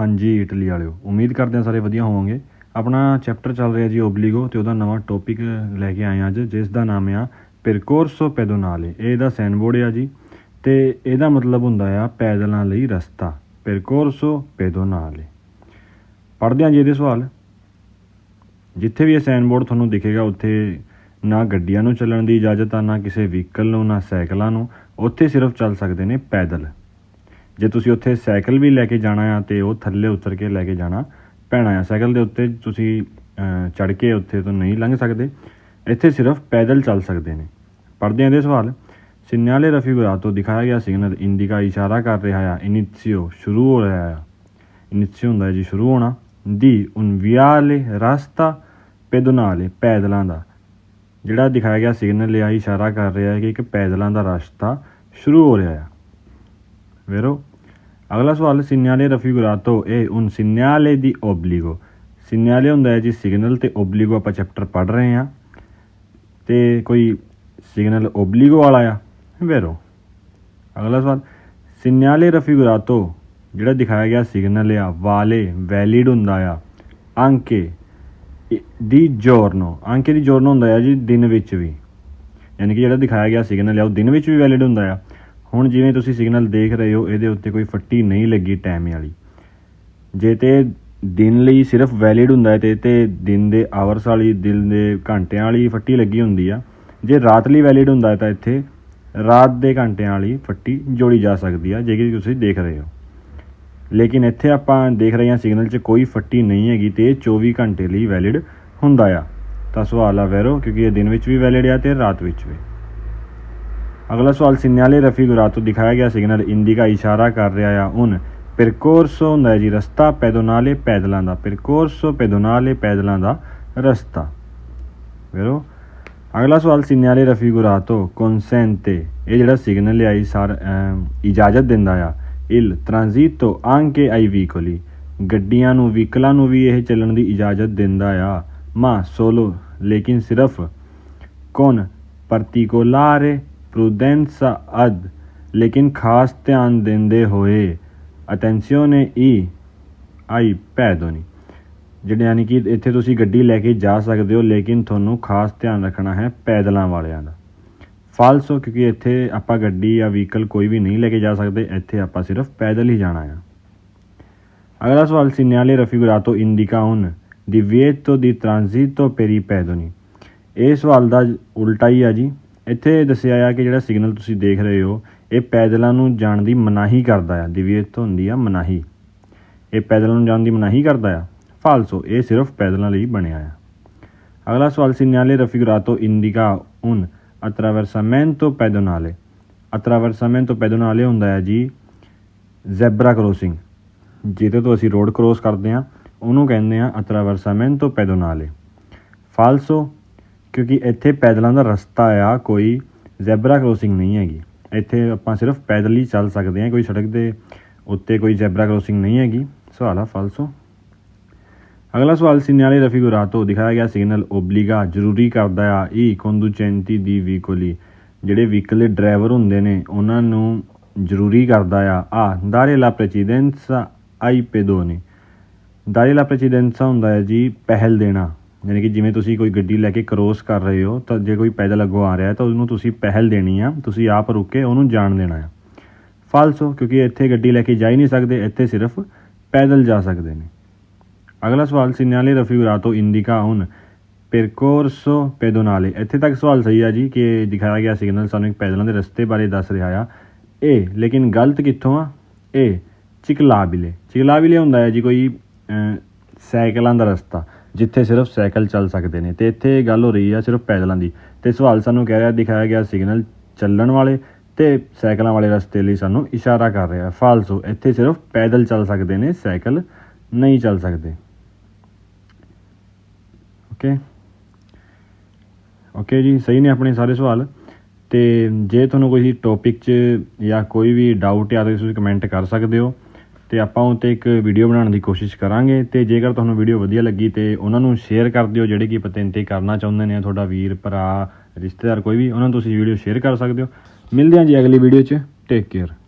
ਹਾਂਜੀ, ਇਟਲੀ ਵਾਲਿਓ। ਉਮੀਦ ਕਰਦੇ ਹਾਂ ਸਾਰੇ ਵਧੀਆ ਹੋਵੋਗੇ। ਆਪਣਾ ਚੈਪਟਰ ਚੱਲ ਰਿਹਾ ਜੀ ਓਬਲੀਗੋ ਤੇ ਉਹਦਾ ਨਵਾਂ ਟੌਪਿਕ ਲੈ ਕੇ ਆਏ ਹਾਂ ਅੱਜ, ਜਿਸ ਦਾ ਨਾਮ ਆ ਪਿਰਕੋਰਸੋ ਪੈਦੋਨਾਲੇ ਇਹ ਇਹਦਾ ਸੈਨਬੋਰਡ ਆ ਜੀ ਤੇ ਇਹਦਾ ਮਤਲਬ ਹੁੰਦਾ ਆ ਪੈਦਲਾਂ ਲਈ ਰਸਤਾ ਪਰਕੋਰਸੋ ਪੈਦੋਨਾਲੇ ਪੜ੍ਹਦੇ ਹਾਂ ਜੀ ਇਹਦੇ ਸਵਾਲ। ਜਿੱਥੇ ਵੀ ਇਹ ਸਾਈਨਬੋਰਡ ਤੁਹਾਨੂੰ ਦਿਖੇਗਾ, ਉੱਥੇ ਨਾ ਗੱਡੀਆਂ ਨੂੰ ਚੱਲਣ ਦੀ ਇਜਾਜ਼ਤ ਆ, ਨਾ ਕਿਸੇ ਵਹੀਕਲ ਨੂੰ, ਨਾ ਸਾਈਕਲਾਂ ਨੂੰ, ਉੱਥੇ ਸਿਰਫ ਚੱਲ ਸਕਦੇ ਨੇ ਪੈਦਲ। ਜੇ ਤੁਸੀਂ ਉੱਥੇ ਸਾਈਕਲ ਵੀ ਲੈ ਕੇ ਜਾਣਾ ਆ ਤੇ ਉਹ ਥੱਲੇ ਉਤਰ ਕੇ ਲੈ ਕੇ ਜਾਣਾ ਪੈਣਾ ਆ, ਸਾਈਕਲ ਦੇ ਉੱਤੇ ਤੁਸੀਂ ਚੜ ਕੇ ਉੱਥੇ ਤੋਂ ਨਹੀਂ ਲੰਘ ਸਕਦੇ। ਇੱਥੇ ਸਿਰਫ ਪੈਦਲ ਚੱਲ ਸਕਦੇ ਨੇ। ਪੜ੍ਹਦੇ ਹਾਂ ਦੇ ਸਵਾਲ? ਸਿਗਨਲੇ ਤੋਂ ਦਿਖਾਇਆ ਗਿਆ ਸਿਗਨਲ ਇੰਡੀਕਾ ਇਸ਼ਾਰਾ ਕਰ ਰਿਹਾ ਆ। ਇਨੀਸ਼ੀਓ ਸ਼ੁਰੂ ਹੋ ਰਿਹਾ ਆ। ਇਨੀਸ਼ੀਓ ਹੁੰਦਾ ਜੀ, ਸ਼ੁਰੂ ਹੋਣਾ। ਦੀ un viale ਰਸਤਾ ਪੈਦੋਨਾਲੇ ਪੈਦਲਾਂ ਦਾ। ਜਿਹੜਾ ਦਿਖਾਇਆ ਗਿਆ ਸਿਗਨਲ ਆ, ਇਸ਼ਾਰਾ ਕਰ ਰਿਹਾ ਹੈ ਕਿ ਇੱਕ ਪੈਦਲਾਂ ਦਾ ਰਸਤਾ ਸ਼ੁਰੂ ਹੋ ਰਿਹਾ ਆ। ਵੇਰੋ ਅਗਲਾ ਸਵਾਲ ਸਿਗਨਲੇ ਰਫੀਗੁਰਾਤੋ ਇਹ un segnale ਦੀ ਓਬਲੀਗੋ। ਸਿਗਨਲੇ ਹੁੰਦਾ ਹੈ ਜੀ ਸਿਗਨਲ ਤੇ ਓਬਲੀਗੋ ਆਪਾਂ ਚੈਪਟਰ ਪੜ੍ਹ ਰਹੇ ਹਾਂ। ਤੇ ਕੋਈ ਸਿਗਨਲ ਓਬਲੀਗੋ ਵਾਲਾ ਆ, ਵੇਰੋ। ਅਗਲਾ ਸਵਾਲ ਸਿਗਨਲੇ ਰਫੀਗੁਰਾਤੋ ਜਿਹੜਾ ਦਿਖਾਇਆ ਗਿਆ ਸਿਗਨਲ ਆ, ਵਾਲੇ, ਵੈਲਿਡ ਹੁੰਦਾ ਆ, ਅੰਕੇ ਦੀ ਜੋਰਨੋ। ਅੰਕੇ ਦੀ ਜੋਰਨੋ ਹੁੰਦਾ ਆ ਜੀ ਦਿਨ ਵਿੱਚ ਵੀ। ਯਾਨੀ ਕਿ ਜਿਹੜਾ ਦਿਖਾਇਆ ਗਿਆ ਸਿਗਨਲ ਆ, ਉਹ ਦਿਨ ਵਿੱਚ ਵੀ ਵੈਲਿਡ ਹੁੰਦਾ ਆ। ਹੁਣ ਜਿਵੇਂ ਤੁਸੀਂ ਸਿਗਨਲ ਦੇਖ ਰਹੇ ਹੋ, ਇਹਦੇ ਉੱਤੇ ਕੋਈ ਫੱਟੀ ਨਹੀਂ ਲੱਗੀ ਟਾਈਮ ਵਾਲੀ। ਜੇ ਤੇ ਦਿਨ ਲਈ ਸਿਰਫ ਵੈਲਿਡ ਹੁੰਦਾ ਹੈ ਤੇ ਤੇ ਦਿਨ ਦੇ ਆਵਰਸ ਵਾਲੀ, ਦਿਨ ਦੇ ਘੰਟਿਆਂ ਵਾਲੀ ਫੱਟੀ ਲੱਗੀ ਹੁੰਦੀ ਆ। ਜੇ ਰਾਤ ਲਈ ਵੈਲਿਡ ਹੁੰਦਾ ਤਾਂ ਇੱਥੇ ਰਾਤ ਦੇ ਘੰਟਿਆਂ ਵਾਲੀ ਫੱਟੀ ਜੋੜੀ ਜਾ ਸਕਦੀ ਆ, ਜੇ ਕਿ ਤੁਸੀਂ ਦੇਖ ਰਹੇ ਹੋ। ਲੇਕਿਨ ਇੱਥੇ ਆਪਾਂ ਦੇਖ ਰਹੇ ਹਾਂ ਸਿਗਨਲ 'ਚ ਕੋਈ ਫੱਟੀ ਨਹੀਂ ਹੈਗੀ ਤੇ ਇਹ 24 ਘੰਟੇ ਲਈ ਵੈਲਿਡ ਹੁੰਦਾ ਆ। ਤਾਂ ਸਵਾਲ ਆ ਵੈਰੋ, ਕਿਉਂਕਿ ਇਹ ਦਿਨ ਵਿੱਚ ਵੀ ਵੈਲਿਡ ਆ ਤੇ ਰਾਤ ਵਿੱਚ ਵੀ। ਅਗਲਾ ਸਵਾਲ ਸਿਗਨਲੇ ਤੋਂ ਦਿਖਾਇਆ ਗਿਆ ਸਿਗਨਲ ਇੰਡੀਕਾ ਇਸ਼ਾਰਾ ਕਰ ਰਿਹਾ ਆ। ਹੁਣ ਪਰਕੋਰਸੋ ਹੁੰਦਾ ਜੀ, ਰਸਤਾ ਪੈਦੋਨਾਲੇ ਪੈਦਲਾਂ ਦਾ, ਪਰਕੋਰਸੋ ਪੈਦੋਨਾਲੇ ਪੈਦਲਾਂ ਦਾ ਰਸਤਾ। ਵੇਰੋ ਅਗਲਾ ਸਵਾਲ, ਸਿਨਿਆਲੇ ਰਫੀ ਸਿਗਨਲੇ ਰਫੀਗੁਰਾਤੋ ਕਨਸੈਂਟੇ ਇਹ ਜਿਹੜਾ ਸਿਗਨਲ ਹੈ ਸਾਰ ਇਜਾਜ਼ਤ ਦਿੰਦਾ ਆ, ਇਲ ਟ੍ਰਾਂਜ਼ਿਟੋ ਆਂਕੇ ਆਈ ਵੀਕੋਲੀ ਗੱਡੀਆਂ ਨੂੰ, ਵਹੀਕਲਾਂ ਨੂੰ ਵੀ ਇਹ ਚੱਲਣ ਦੀ ਇਜਾਜ਼ਤ ਦਿੰਦਾ ਆ। ਮਾ, ਸੋਲੋ, ਲੇਕਿਨ ਸਿਰਫ ਕੌਣ? particolare prudenza ad ਲੇਕਿਨ ਖਾਸ ਧਿਆਨ ਦਿੰਦੇ ਹੋਏ। attenzione ਈ, ਆਈ ਪੈਦੋਨੀ ਜਿਹੜੇ ਯਾਨੀ ਕਿ ਇੱਥੇ ਤੁਸੀਂ ਗੱਡੀ ਲੈ ਕੇ ਜਾ ਸਕਦੇ ਹੋ, ਲੇਕਿਨ ਤੁਹਾਨੂੰ ਖਾਸ ਧਿਆਨ ਰੱਖਣਾ ਹੈ ਪੈਦਲਾਂ ਵਾਲਿਆਂ ਦਾ। ਫਾਲਸੋ, ਕਿਉਂਕਿ ਇੱਥੇ ਆਪਾਂ ਗੱਡੀ ਜਾਂ ਵਹੀਕਲ ਕੋਈ ਵੀ ਨਹੀਂ ਲੈ ਕੇ ਜਾ ਸਕਦੇ, ਇੱਥੇ ਆਪਾਂ ਸਿਰਫ ਪੈਦਲ ਹੀ ਜਾਣਾ ਆ। ਅਗਲਾ ਸਵਾਲ ਸਿਗਨਲੇ ਰਫੀਗੁਰਾਤੋ ਇੰਡੀਕਾ ਹੁਣ। divieto the transito per i pedoni ਇਹ ਸਵਾਲ ਦਾ ਉਲਟਾ ਹੀ ਆ ਜੀ। ਇੱਥੇ ਦੱਸਿਆ ਆ ਕਿ ਜਿਹੜਾ ਸਿਗਨਲ ਤੁਸੀਂ ਦੇਖ ਰਹੇ ਹੋ, ਇਹ ਪੈਦਲਾਂ ਨੂੰ ਜਾਣ ਦੀ ਮਨਾਹੀ ਕਰਦਾ ਆ। divieto ਹੁੰਦੀ ਆ ਮਨਾਹੀ। ਇਹ ਪੈਦਲਾਂ ਨੂੰ ਜਾਣ ਦੀ ਮਨਾਹੀ ਕਰਦਾ ਆ। ਫਾਲਸੋ, ਇਹ ਸਿਰਫ ਪੈਦਲਾਂ ਲਈ ਬਣਿਆ ਆ। ਅਗਲਾ ਸਵਾਲ ਸੀ ਸਿਗਨਲੇ ਰਫੀਗੁਰਾਤੋ ਇੰਡੀਕਾ un attraversamento pedonale attraversamento pedonale ਹੁੰਦਾ ਹੈ ਜੀ ਜ਼ੈਬਰਾ ਕ੍ਰੋਸਿੰਗ। ਜਿਹਦੇ ਤੋਂ ਅਸੀਂ ਰੋਡ ਕ੍ਰੋਸ ਕਰਦੇ ਹਾਂ ਉਹਨੂੰ ਕਹਿੰਦੇ ਆ attraversamento pedonale ਫਾਲਸੋ ਕਿਉਂਕਿ ਇੱਥੇ ਪੈਦਲਾਂ ਦਾ ਰਸਤਾ ਆ, ਕੋਈ ਜ਼ੈਬਰਾ ਕ੍ਰੋਸਿੰਗ ਨਹੀਂ ਹੈਗੀ। ਇੱਥੇ ਆਪਾਂ ਸਿਰਫ ਪੈਦਲ ਹੀ ਚੱਲ ਸਕਦੇ ਹਾਂ, ਕੋਈ ਸੜਕ ਦੇ ਉੱਤੇ ਕੋਈ ਜ਼ੈਬਰਾ ਕ੍ਰੋਸਿੰਗ ਨਹੀਂ ਹੈਗੀ। ਸਵਾਲ ਆ ਫਾਲਸੋ ਅਗਲਾ ਸਵਾਲ ਸਿਗਨਲੇ ਰਫੀਗੁਰਾਤੋ ਦਿਖਾਇਆ ਗਿਆ ਸਿਗਨਲ ਓਬਲੀਗਾ ਜ਼ਰੂਰੀ ਕਰਦਾ ਆ, ਈ ਕੰਦੂਚੈਂਟੀ ਦੀ ਵੀਕੋਲੀ ਜਿਹੜੇ ਵਹੀਕਲ ਦੇ ਡਰਾਈਵਰ ਹੁੰਦੇ ਨੇ, ਉਹਨਾਂ ਨੂੰ ਜ਼ਰੂਰੀ ਕਰਦਾ ਆ। ਆ ਦਾਰੇ ਲਾ ਪ੍ਰੈਸੀਡੈਂਸਾ ਆਈ ਪੈਦੋਨੀ ਦਾਰੇ ਲਾ ਪ੍ਰੈਸੀਡੈਂਸਾ ਹੁੰਦਾ ਹੈ ਜੀ, ਪਹਿਲ ਦੇਣਾ। ਯਾਨੀ ਕਿ ਜਿਵੇਂ ਤੁਸੀਂ ਕੋਈ ਗੱਡੀ ਲੈ ਕੇ ਕ੍ਰੋਸ ਕਰ ਰਹੇ ਹੋ, ਤਾਂ ਜੇ ਕੋਈ ਪੈਦਲ ਅੱਗੋਂ ਆ ਰਿਹਾ ਹੈ, ਤਾਂ ਉਹਨੂੰ ਤੁਸੀਂ ਪਹਿਲ ਦੇਣੀ ਆ, ਤੁਸੀਂ ਆਪ ਰੁਕ ਕੇ ਉਹਨੂੰ ਜਾਣ ਦੇਣਾ ਆ। ਫਾਲਸੋ, ਕਿਉਂਕਿ ਇੱਥੇ ਗੱਡੀ ਲੈ ਕੇ ਜਾ ਹੀ ਨਹੀਂ ਸਕਦੇ, ਇੱਥੇ ਸਿਰਫ ਪੈਦਲ ਜਾ ਸਕਦੇ ਨੇ। ਅਗਲਾ ਸਵਾਲ ਸਿਗਨਲੇ ਰਫੀਗੁਰਾਤੋ ਇੰਡੀਕਾ ਹੁਣ ਪਰਕੋਰਸੋ ਪੈਦੋਨਾਲੇ। ਇੱਥੇ ਤੱਕ ਸਵਾਲ ਸਹੀ ਆ ਜੀ, ਕਿ ਦਿਖਾਇਆ ਗਿਆ ਸਿਗਨਲ ਸਾਨੂੰ ਇੱਕ ਪੈਦਲਾਂ ਦੇ ਰਸਤੇ ਬਾਰੇ ਦੱਸ ਰਿਹਾ ਆ। ਇਹ ਲੇਕਿਨ ਗਲਤ ਕਿੱਥੋਂ ਆ? ਇਹ ਚਿਕਲਾਬਿਲੇ। ਚਿਕਲਾਬਿਲੇ ਹੁੰਦਾ ਹੈ ਜੀ ਕੋਈ ਸਾਈਕਲਾਂ ਦਾ ਰਸਤਾ। ਜਿੱਥੇ ਸਿਰਫ ਸਾਈਕਲ ਚੱਲ ਸਕਦੇ ਨੇ। ਤੇ ਇੱਥੇ ਗੱਲ ਹੋ ਰਹੀ ਆ ਸਿਰਫ ਪੈਦਲਾਂ ਦੀ। ਤੇ ਸਵਾਲ ਸਾਨੂੰ ਕਹਿ ਰਿਹਾ, ਦਿਖਾਇਆ ਗਿਆ ਸਿਗਨਲ ਚੱਲਣ ਵਾਲੇ ਤੇ ਸਾਈਕਲਾਂ ਵਾਲੇ ਰਸਤੇ ਲਈ ਸਾਨੂੰ ਇਸ਼ਾਰਾ ਕਰ ਰਿਹਾ। ਫਾਲਸੂ ਇੱਥੇ ਸਿਰਫ ਪੈਦਲ ਚੱਲ ਸਕਦੇ ਨੇ, ਸਾਈਕਲ ਨਹੀਂ ਚੱਲ ਸਕਦੇ। ਓਕੇ? ਓਕੇ ਜੀ, ਸਹੀ ਨੇ ਆਪਣੇ ਸਾਰੇ ਸਵਾਲ। ਤੇ ਜੇ ਤੁਹਾਨੂੰ ਕੋਈ ਟੌਪਿਕ 'ਚ ਜਾਂ ਕੋਈ ਵੀ ਡਾਊਟ ਆ, ਤਾਂ ਤੁਸੀਂ ਕਮੈਂਟ ਕਰ ਸਕਦੇ ਹੋ। ਤੇ ਆਪਾਂ ਉਹ 'ਤੇ ਇੱਕ ਵੀਡੀਓ ਬਣਾਉਣ ਦੀ ਕੋਸ਼ਿਸ਼ ਕਰਾਂਗੇ ਤੇ ਜੇਕਰ ਤੁਹਾਨੂੰ ਵੀਡੀਓ ਵਧੀਆ ਲੱਗੀ ਤੇ ਉਹਨਾਂ ਨੂੰ ਸ਼ੇਅਰ ਕਰ ਦਿਓ ਜਿਹੜੇ ਕਿ ਪਤਨ ਤੇ ਕਰਨਾ ਚਾਹੁੰਦੇ ਨੇ, ਤੁਹਾਡਾ ਵੀਰ, ਭਰਾ, ਰਿਸ਼ਤੇਦਾਰ ਕੋਈ ਵੀ, ਉਹਨਾਂ ਨੂੰ ਤੁਸੀਂ ਵੀਡੀਓ ਸ਼ੇਅਰ ਕਰ ਸਕਦੇ ਹੋ। ਮਿਲਦੇ ਹਾਂ ਜੀ ਅਗਲੀ ਵੀਡੀਓ 'ਚ। Take care